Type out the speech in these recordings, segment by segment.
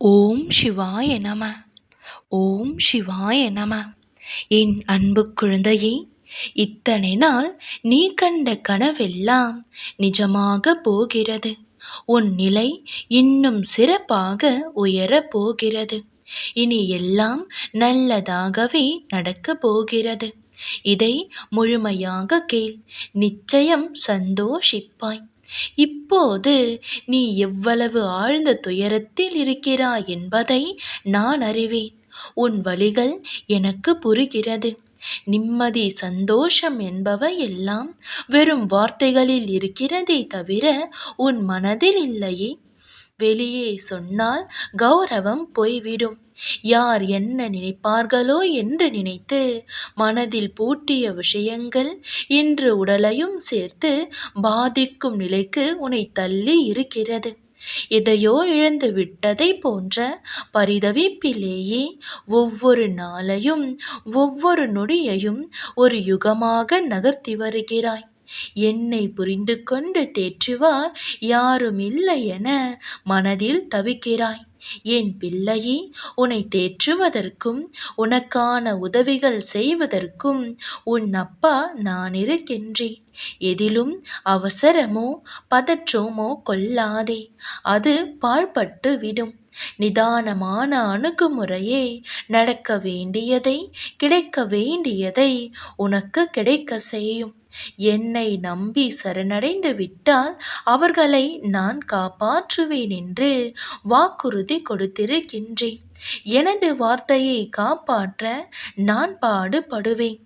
ஓம் சிவாய நம. ஓம் சிவாய நம. என் அன்பு குழந்தையே இத்தனை நாள் நீ கண்ட கனவெல்லாம் நிஜமாக போகிறது. உன் நிலை இன்னும் சிறப்பாக உயரப் போகிறது. இனி எல்லாம் நல்லதாகவே நடக்கப் போகிறது. இதை முழுமையாக கேள். நிச்சயம் சந்தோஷிப்பாய். இப்போது நீ எவ்வளவு ஆழ்ந்த துயரத்தில் இருக்கிறாய் என்பதை நான் அறிவேன். உன் வழிகள் எனக்கு புரிகிறது. நிம்மதி சந்தோஷம் என்பவை எல்லாம் வெறும் வார்த்தைகளில் இருக்கிறதே தவிர உன் மனதில் இல்லையே. வெளியே சொன்னால் கௌரவம் போய்விடும். யார் என்ன நினைப்பார்களோ என்று நினைத்து மனதில் பூட்டிய விஷயங்கள் இன்று உடலையும் சேர்த்து பாதிக்கும் நிலைக்கு உன்னை தள்ளி இருக்கிறது. எதையோ இழந்து விட்டதை போன்ற பரிதவிப்பிலேயே ஒவ்வொரு நாளையும் ஒவ்வொரு நொடியையும் ஒரு யுகமாக நகர்த்தி வருகிறாய். என்னை புரிந்து கொண்டு தேற்றுவார் யாரும் இல்லை என மனதில் தவிக்கிறாய். என் பிள்ளையே உன்னை தேற்றுவதற்கும் உனக்கான உதவிகள் செய்வதற்கும் உன் அப்பா நான் இருக்கின்றேன். எதிலும் அவசரமோ பதற்றமோ கொள்ளாதே. அது பாழ்பட்டு விடும். நிதானமான அணுகுமுறையே நடக்க வேண்டியதை கிடைக்க வேண்டியதை உனக்கு கிடைக்க செய்யும். என்னை நம்பி சரணடைந்து விட்டால் அவர்களை நான் காப்பாற்றுவேன் என்று வாக்குறுதி கொடுத்திருக்கின்றேன். எனது வார்த்தையை காப்பாற்ற நான் பாடுபடுவேன்.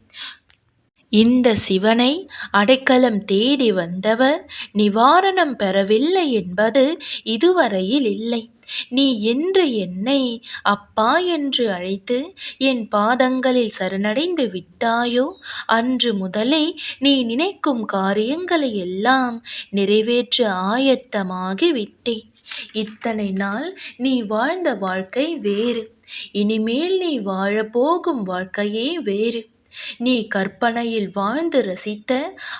இந்த சிவனை அடைக்கலம் தேடி வந்தவர் நிவாரணம் பெறவில்லை என்பது இதுவரையில் இல்லை. நீ என்று என்னை அப்பா என்று அழைத்து என் பாதங்களில் சரணடைந்து விட்டாயோ? அன்று முதலே நீ நினைக்கும் காரியங்களை எல்லாம் நிறைவேற்ற ஆயத்தமாகி விட்டேன். இத்தனை நாள் நீ வாழ்ந்த வாழ்க்கை வேறு. இனிமேல் நீ வாழப்போகும் வாழ்க்கையே வேறு. நீ கற்பனையில் வாழ்ந்து ரசித்த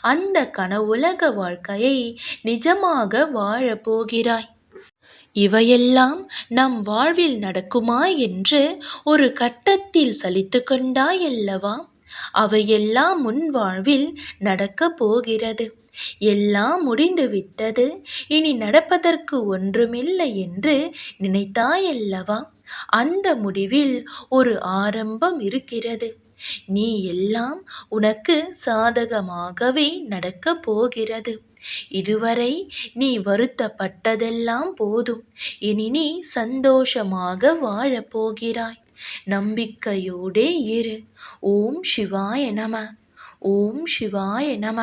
அந்த கனவுலக வாழ்க்கையை நிஜமாக வாழப்போகிறாய் இவையெல்லாம் நம் வாழ்வில் நடக்குமா என்று ஒரு கட்டத்தில் சலித்து கொண்டாயல்லவா அவையெல்லாம் முன் வாழ்வில் நடக்கப் போகிறது. எல்லாம் முடிந்துவிட்டது இனி நடப்பதற்கு ஒன்றுமில்லை என்று நினைத்தாயல்லவா அந்த முடிவில் ஒரு ஆரம்பம் இருக்கிறது. நீ எல்லாம் உனக்கு சாதகமாகவே நடக்கப் போகிறது. இதுவரை நீ வருத்தப்பட்டதெல்லாம் போதும். இனி நீ சந்தோஷமாக வாழப்போகிறாய் நம்பிக்கையோடே இரு. ஓம் சிவாய நம. ஓம் சிவாய நம.